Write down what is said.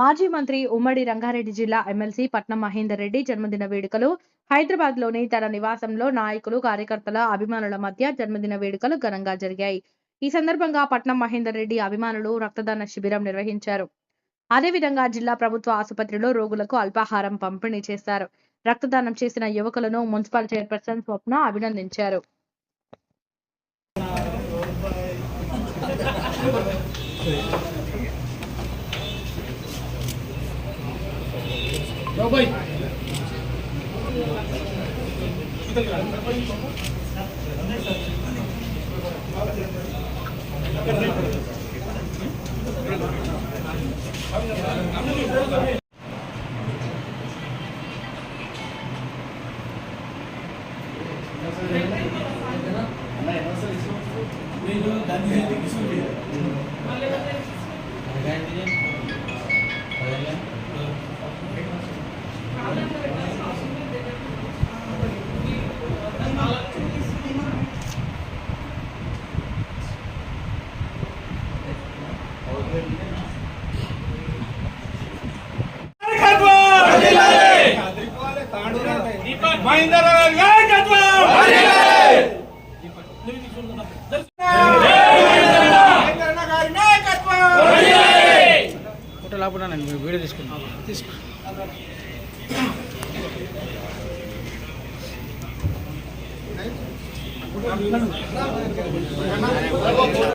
మాజీ మంత్రి ఉమ్మడి రంగారెడ్డి జిల్లా ఎమ్మెల్సీ పట్నం మహేందర్ రెడ్డి జన్మదిన వేడుకలు హైదరాబాద్లోని తన నివాసంలో నాయకులు కార్యకర్తల అభిమానుల మధ్య జన్మదిన వేడుకలు ఘనంగా జరిగాయి. ఈ సందర్భంగా పట్నం మహేందర్ రెడ్డి అభిమానులు రక్తదాన శిబిరం నిర్వహించారు. అదేవిధంగా జిల్లా ప్రభుత్వ ఆసుపత్రిలో రోగులకు అల్పాహారం పంపిణీ చేశారు. రక్తదానం చేసిన యువకులను మున్సిపల్ చైర్పర్సన్ స్వప్న అభినందించారు. మహేందర్ రావు నాయకత్వం మహేంద్రన్న గారి లేకుండా నేను వీడియో తీసుకున్నాను తీసుకో